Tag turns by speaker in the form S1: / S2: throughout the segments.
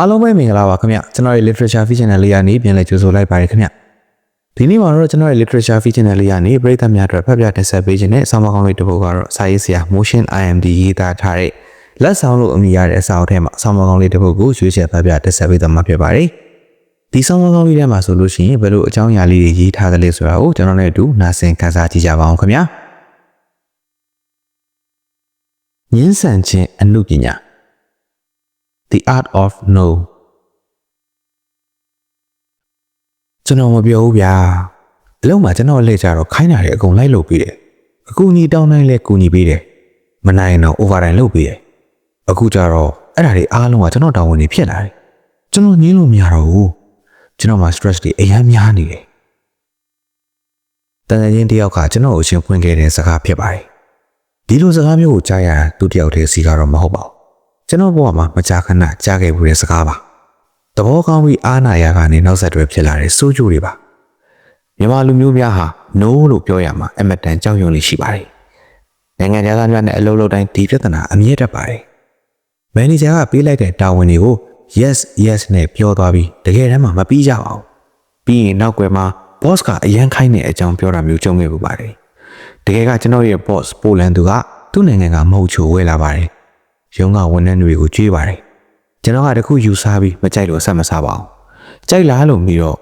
S1: အားလုံးပဲမင်္ဂလာပါခင်ဗျကျွန်တော်ရဲ့ literature feature channel လေးကနေပြန်လည်ကြိုဆိုလိုက်ပါတယ်ခင်ဗျဒီနေ့မှာတော့ကျွန်တော်ရဲ့ literature feature channel လေးကနေပရိသတ်များအတွက်ဖတ်ပြတင်ဆက်ပေးခြင်းနဲ့ဆောင်းပါးကောင်းလေးတစ်ပုဒ်ကတော့စာရေးဆရာ motion IMD ရေးသားထားတဲ့လက်ဆောင်လို့အမည်ရတဲ့အစာအုပ်ထဲမှာဆောင်းပါးကောင်းလေးတစ်ပုဒ်ကိုရွေးချယ်ဖတ်ပြတင်ဆက်ပေးသွားမှာဖြစ်ပါတယ်ဒီဆောင်းပါးကောင်းလေးထဲမှာဆိုလို့ရှိရင်ဘယ်လိုအကြောင်းအရာလေးတွေရေးထားသလဲဆိုတာကိုကျွန်တော်နဲ့အတူနားဆင်ခန်းစားကြည့်ကြပါအောင်ခင်ဗျာညင်းဆန်ခြင်းအမှုပညာ The Art of No ကျွန်တော်မပြောဘူးဗျာအလုံးမှာကျွန်တော်လက်ကြတော့ခိုင်းတာတွေအကုန်လိုက်လုပ်ပြီးတယ်အကူညီတောင်းတိုင်းလဲကူညီပေးတယ်မနိုင်ရင်တော့ overtime လုပ်ပေးတယ်အခုကျတော့အဲ့ဒါတွေအားလုံးကကျွန်တော်တာဝန်တွေဖြစ်လာတယ်ကျွန်တော်ညင်းလို့မရတော့ဘူးကျွန်တော်မှာ stress တွေအများများနေတယ်တန်တန်ချင်းတယောက်ကကျွန်တော်ကိုရှင်းဖွင့်ခဲ့တဲ့စကားဖြစ်ပါတယ်ဒီလိုစကားမျိုးကိုကြားရတာသူတယောက်တည်းစီကတော့မဟုတ်ပါဘူး ကျွန်တော်ဘဝမှာမကြာခဏကြားခဲ့ဘူးတဲ့စကားပါသဘောကောင်းပြီးအားနာရကနေနောက်ဆက်တွဲဖြစ်လာတဲ့စိုးကျိုးတွေပါမြန်မာလူမျိုးများဟာ no လို့ပြောရမှာအမတန်ကြောက်ရွံ့လေးရှိပါတယ်နိုင်ငံသားများနဲ့အလုပ်လုပ်တိုင်းဒီပြဿနာအမြဲတက်ပါတယ်မန်နေဂျာကပေးလိုက်တဲ့တာဝန်တွေကို yes yes နဲ့ပြောသွားပြီးတကယ်တမ်းမှမပြီးကြပါဘူးပြီးရင်နောက်ွယ်မှာ boss ကအရန်ခိုင်းတဲ့အကြောင်းပြောတာမျိုးကြုံခဲ့ပူပါတယ်တကယ်ကကျွန်တော်ရဲ့ boss ပိုလန်သူကသူ့နိုင်ငံကမဟုတ်ချိုဝဲလာပါတယ် ရုံးကဝန်ထမ်းတွေကိုကြွေးပါတယ်ကျွန်တော်ကတခုယူဆပြီးမကြိုက်လို့ဆက်မစားပါဘူးကြိုက်လားလို့ပြီးတော့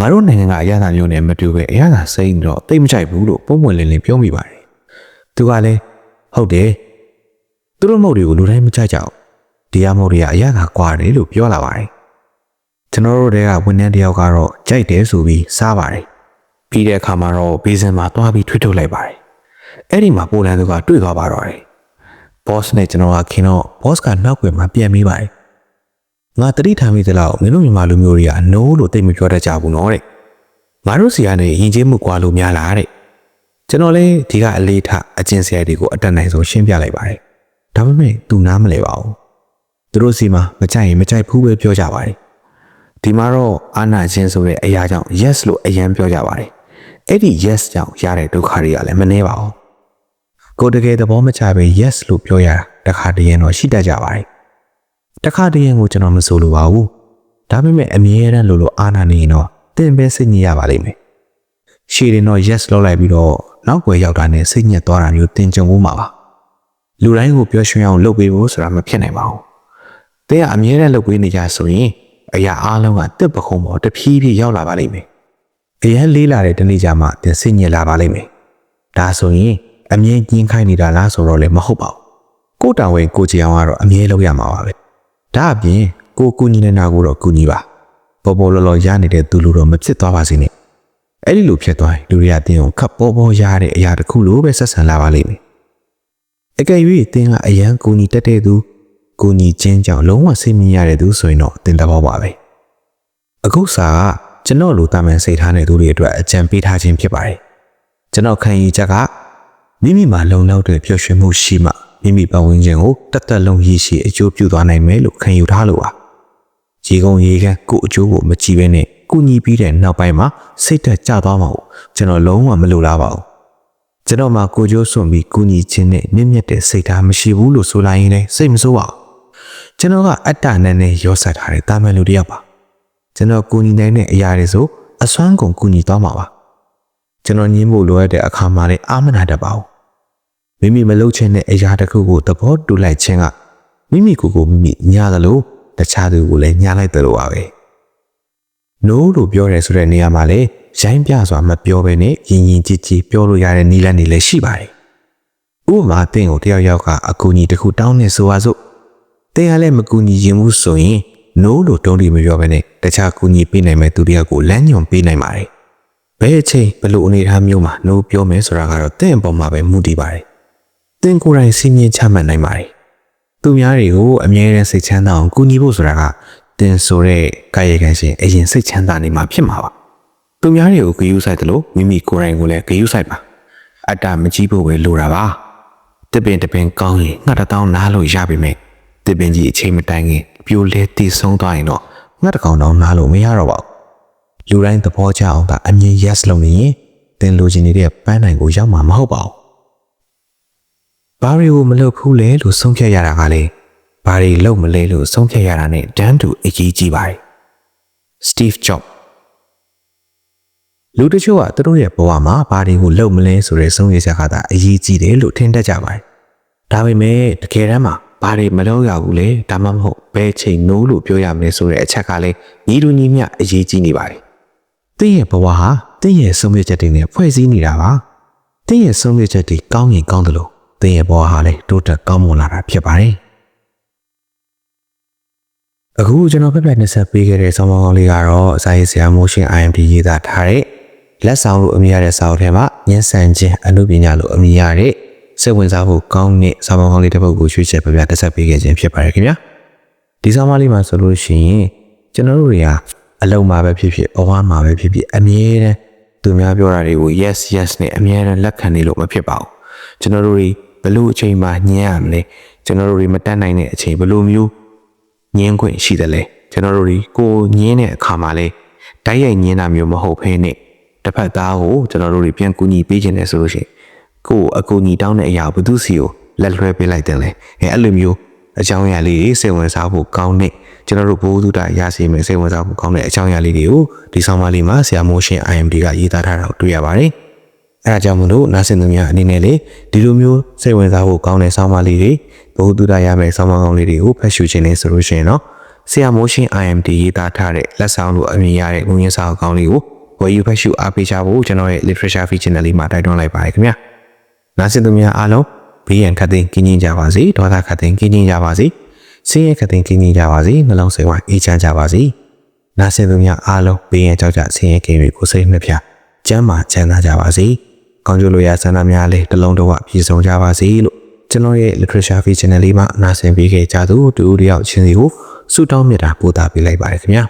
S1: ငါတို့နိုင်ငံကအရသာမျိုးနဲ့မတူပဲအရသာစိမ့်တော့တိတ်မကြိုက်ဘူးလို့ပုံမှန်လင်းလင်းပြောမိပါတယ်သူကလည်းဟုတ်တယ်သူတို့မဟုတ်တွေကိုလူတိုင်းမကြိုက်ကြဘူးဒီအမဟုတ်တွေကအရသာကွာတယ်လို့ပြောလာပါတယ်ကျွန်တော်တို့တွေကဝန်ထမ်းတယောက်ကတော့ကြိုက်တယ်ဆိုပြီးစားပါတယ်ပြီးတဲ့အခါမှာတော့ဘေးစင်မှာသွားပြီးထွေးထုတ်လိုက်ပါတယ်အဲ့ဒီမှာပိုလန်သူကတွေ့သွားပါတော့တယ် boss နဲ့ကျွန်တော်ကခင်တော့ boss ကနောက်ွယ်မှာပြန်ပြီးပါတယ်ငါတတိထားမိသလားမင်းတို့မြန်မာလူမျိုးတွေက no လို့တိတ်မပြောတတ်ကြဘူးနော်တဲ့ငါတို့စီကနေယဉ်ကျေးမှုကွာလို့များလားတဲ့ကျွန်တော်လည်းဒီကအလေးထားအကျင့်စရိုက်တွေကိုအတက်နိုင်ဆုံးရှင်းပြလိုက်ပါတယ်ဒါပေမဲ့သူနားမလဲပါဘူးသူတို့စီမှာမကြိုက်ရင်မကြိုက်ဘူးပဲပြောကြပါတယ်ဒီမှာတော့အာနာချင်းဆိုတဲ့အရာကြောင့် yes လို့အရင်ပြောကြပါတယ်အဲ့ဒီ yes ကြောင့်ရတဲ့ဒုက္ခတွေကလည်းမနှဲပါဘူး ကိုယ်တကယ်သဘောမချပဲ yes လို့ပြောရတာတခါတည်းရင်တော့ရှိတတ်ကြပါတယ်တခါတည်းရင်ကိုကျွန်တော်မဆိုလိုပါဘူးဒါပေမဲ့အမြဲတမ်းလို့လို့အာနာနေရင်တော့တင်ပဲစိတ်ညစ်ရပါလိမ့်မယ်ရှည်ရင်တော့ yes လောက်လိုက်ပြီးတော့နောက်ွယ်ရောက်တာနဲ့စိတ်ညစ်သွားတာမျိုးတင်ကြုံဖို့မှာပါလူတိုင်းကိုပြောရွှင်အောင်လုပ်ပေးဖို့ဆိုတာမဖြစ်နိုင်ပါဘူးတင်းကအမြဲတမ်းလုပ်ပေးနေကြဆိုရင်အရာအားလုံးကတစ်ပခုံးပေါ်တဖြည်းဖြည်းရောက်လာပါလိမ့်မယ်အရင်လေးလာတဲ့တနေ့ကျမှတင်စိတ်ညစ်လာပါလိမ့်မယ်ဒါဆိုရင် အမြဲညှင်းခိုင်းနေတာလားဆိုတော့လည်းမဟုတ်ပါဘူးကိုတောင်ဝင်ကိုကြည်အောင်ကတော့အမြဲလုပ်ရမှာပါပဲဒါအပြင်ကိုကူညီနေတာကိုတော့ကူညီပါပေါ်ပေါ်လော်လော်ရနေတဲ့သူလူတော့မဖြစ်သွားပါစေနဲ့အဲ့ဒီလိုဖြစ်သွားရင်လူတွေကတင်းကိုခပ်ပေါ်ပေါ်ရတဲ့အရာတစ်ခုလိုပဲဆက်ဆံလာပါလိမ့်မယ်အကယ်၍တင်းကအရန်ကူညီတတ်တဲ့သူကူညီခြင်းကြောင့်လုံးဝစိတ်မြင်ရတဲ့သူဆိုရင်တော့တင်တဘောပါပဲအခုစာကကျွန်တော်လူတာမန်စိတ်ထားတဲ့သူတွေအတွက်အကြံပေးထားခြင်းဖြစ်ပါတယ်ကျွန်တော်ခံယူချက်က မိမိမှာလုံလောက်တဲ့ပျော်ရွှင်မှုရှိမှမိမိပတ်ဝန်းကျင်ကိုတက်တက်လုံးရည်ရှိအကျိုးပြုသွားနိုင်မယ်လို့ခံယူထားလို့ပါရေကုန်ရေကန်းကိုအကျိုးကိုမကြည့်ဘဲနဲ့ကုညီပြီးတဲ့နောက်ပိုင်းမှာစိတ်သက်ကြသွားမှာကိုကျွန်တော်လုံးဝမလိုလားပါဘူးကျွန်တော်မှာကိုကျိုးစွန့်ပြီးကုညီခြင်းနဲ့မြင့်မြတ်တဲ့စိတ်ထားမရှိဘူးလို့ဆိုလိုက်ရင်လည်းစိတ်မဆိုးပါဘူးကျွန်တော်ကအတ္တနဲ့နဲ့ရောဆက်ထားတဲ့တာမန်လူတစ်ယောက်ပါကျွန်တော်ကုညီနိုင်တဲ့အရာတွေဆိုအစွမ်းကုန်ကုညီသွားမှာပါကျွန်တော်ညင်းဖို့လိုအပ်တဲ့အခါမှာလည်းအာမနာတတ်ပါဘူး မိမိမလုပ်ချင်တဲ့အရာတစ်ခုကိုသဘောတူလိုက်ခြင်းကမိမိကိုယ်ကိုမိမိညားသလိုတခြားသူကိုလည်းညားလိုက်တယ်လို့ပါပဲ။ no လို့ပြောရဲဆိုတဲ့နေရာမှာလည်းရိုင်းပြစွာမပြောဘဲနဲ့ရင်ရင်ကြည်ကြည်ပြောလို့ရတဲ့နည်းလမ်းတွေလည်းရှိပါတယ်။ဥပမာတင်းကိုတယောက်ယောက်ကအကူအညီတစ်ခုတောင်းနေဆိုပါစို့တင်းကလည်းမကူညီရင်ဘူးဆိုရင် no လို့တုံးတီမပြောဘဲနဲ့တခြားကူညီပေးနိုင်မဲ့သူတယောက်ကိုလမ်းညွှန်ပေးနိုင်ပါတယ်။ဘယ်အချိန်ဘယ်လိုအနေအထားမျိုးမှာ no ပြောမယ်ဆိုတာကတော့တင်းအပေါ်မှာပဲမူတည်ပါတယ်။ တင်းကိုယ်တိုင်စီမင်းချမှတ်နိုင်ပါတယ်။သူများတွေကိုအမြဲတမ်းစိတ်ချမ်းသာအောင်ကူညီဖို့ဆိုတာကတင်ဆိုတဲ့ကာယကံရှင်အရင်စိတ်ချမ်းသာနေမှာဖြစ်မှာပါ။သူများတွေကိုဂရုစိုက်တယ်လို့မိမိကိုယ်တိုင်ကိုလည်းဂရုစိုက်ပါ။အတ္တမကြီးဖို့ပဲလိုတာပါ။တပင်တပင်ကောင်းရင်ငှက်တစ်တောင်းနားလို့ရပါမယ်။တပင်ကြီးအချိန်မတိုင်ခင်ပြိုလဲတည်ဆုံးသွားရင်တော့ငှက်တစ်ကောင်တောင်းနားလို့မရတော့ပါဘူး။လူတိုင်းသဘောကျအောင်သာအမြင် yes လုပ်နေရင်တင်လိုချင်နေတဲ့ပန်းနိုင်ကိုရောက်မှာမဟုတ်ပါဘူး။ ဘာတွေကိုမလုပ်ဘူးလဲလို့ဆုံးဖြတ်ရတာကလေဘဘာတွေလုပ်မလဲလို့ဆုံးဖြတ်ရတာနဲ့တန်းတူအရေးကြီးပါတယ် Steve Jobs လူတချို့ကသူတို့ရဲ့ဘဝမှာဘာတွေကိုလုပ်မလဲဆိုတဲ့ဆုံးဖြတ်ချက်ကသာအရေးကြီးတယ်လို့ထင်တတ်ကြပါတယ်ဒါပေမဲ့တကယ်တမ်းမှာဘာတွေမလုပ်ရဘူးလေဒါမှမဟုတ်ဘယ်ချိန်နိုးလို့ပြောရမလဲဆိုတဲ့အချက်ကလည်းညီတူညီမျှအရေးကြီးနေပါတယ်။တင်းရဲ့ဘဝဟာတင်းရဲ့ဆုံးဖြတ်ချက်တွေနဲ့ဖွဲ့စည်းနေတာပါ။တင်းရဲ့ဆုံးဖြတ်ချက်တွေကောင်းရင်ကောင်းတယ်လို့ တင်းရဲ့ဘဝဟာလည်းတိုးတက်ကောင်းမွန်လာတာဖြစ်ပါတယ်။အခုကျွန်တော်ပြပြနှစ်ဆက်ပေးခဲ့တဲ့ဆောင်းပါးကောင်းလေးကတော့အစာရေးဆရာမိုးရှင် IMD ရေးသားထားတဲ့လက်ဆောင်လို့အမည်ရတဲ့စာအုပ်ထဲမှာညှဉ်းဆန်ခြင်းအမှုပညာလို့အမည်ရတဲ့စိတ်ဝင်စားဖို့ကောင်းတဲ့ဆောင်းပါးကောင်းလေးတစ်ပုဒ်ကိုရွေးချယ်ပြပြတစ်ဆက်ပေးခဲ့ခြင်းဖြစ်ပါတယ်ခင်ဗျာဒီဆောင်းပါးလေးမှာဆိုလို့ရှိရင်ကျွန်တော်တို့တွေဟာအလုံးမှာပဲဖြစ်ဖြစ်အဝါမှာပဲဖြစ်ဖြစ်အမြဲတမ်းသူများပြောတာတွေကို yes yes နဲ့အမြဲတမ်းလက်ခံနေလို့မဖြစ်ပါဘူးကျွန်တော်တို့တွေ ဘယ်လို့အချိန်မှညံ့ရမလဲကျွန်တော်တို့တွေမတတ်နိုင်တဲ့အချိန်ဘယ်လိုမျိုးညင်းခွင့်ရှိတယ်လေကျွန်တော်တို့ဒီကိုညင်းတဲ့အခါမှာလဲတိုက်ရိုက်ညင်းတာမျိုးမဟုတ်ဘဲနဲ့တစ်ဖက်သားကိုကျွန်တော်တို့တွေပြန်ကူညီပေးခြင်းနဲ့ဆိုလို့ရှိရင်ကိုယ်အကူညီတောင်းတဲ့အရာဘုသူစီကိုလက်လွှဲပေးလိုက်တယ်လေအဲအဲ့လိုမျိုးအကြောင်းအရာလေးတွေစိတ်ဝင်စားဖို့ကောင်းတဲ့ကျွန်တော်တို့ဘိုးသူတာရရှိမယ်စိတ်ဝင်စားဖို့ကောင်းတဲ့အကြောင်းအရာလေးတွေကိုဒီဆောင်မလေးမှာဆရာမိုးရှင် IMD ကရေးသားထားတာကိုတွေ့ရပါတယ် အဲဒါကြောင့်မလို့နားဆင်သူများအနေနဲ့လေဒီလိုမျိုးစိတ်ဝင်စားဖို့ကောင်းတဲ့ဆောင်းပါးလေးတွေဘိုးသူတာရမယ်ဆောင်းပါးကောင်းလေးတွေကိုဖတ်ရှုခြင်းနဲ့ဆိုလို့ရှိရင်တော့ဆရာမိုးရှင် IMD ရေးသားထားတဲ့လက်ဆောင်လို့အမည်ရတဲ့ငွေရင်းစာအုပ်ကောင်းလေးကိုဝယ်ယူဖတ်ရှုအားပေးကြဖို့ကျွန်တော်ရဲ့ literature feature channel လေးမှာတိုက်တွန်းလိုက်ပါတယ်ခင်ဗျာနားဆင်သူများအားလုံးဘေးရန်ခတ်သိမ်းကင်းကျင်ကြပါစေဒေါသခတ်သိမ်းကင်းကျင်ကြပါစေဆင်းရဲခတ်သိမ်းကင်းကျင်ကြပါစေနှလုံးစိတ်ဝမ်းအေးချမ်းကြပါစေနားဆင်သူများအားလုံးဘေးရန်ကြောက်ကြဆင်းရဲကင်းတွေကိုစိတ်နှပြကျမ်းမာချမ်းသာကြပါစေ ကောင်းကျိုးလိုရာဆန္ဒများလည်းတစ်လုံးတစ်ဝပြည့်စုံကြပါစေလို့ကျွန်တော်ရဲ့ literature feature channel လေးမှာနားဆင်ပေးခဲ့ကြသူတူတူတယောက်ချင်းစီကိုဆုတောင်းမြတ်တာပို့တာပေးလိုက်ပါတယ်ခင်ဗျာ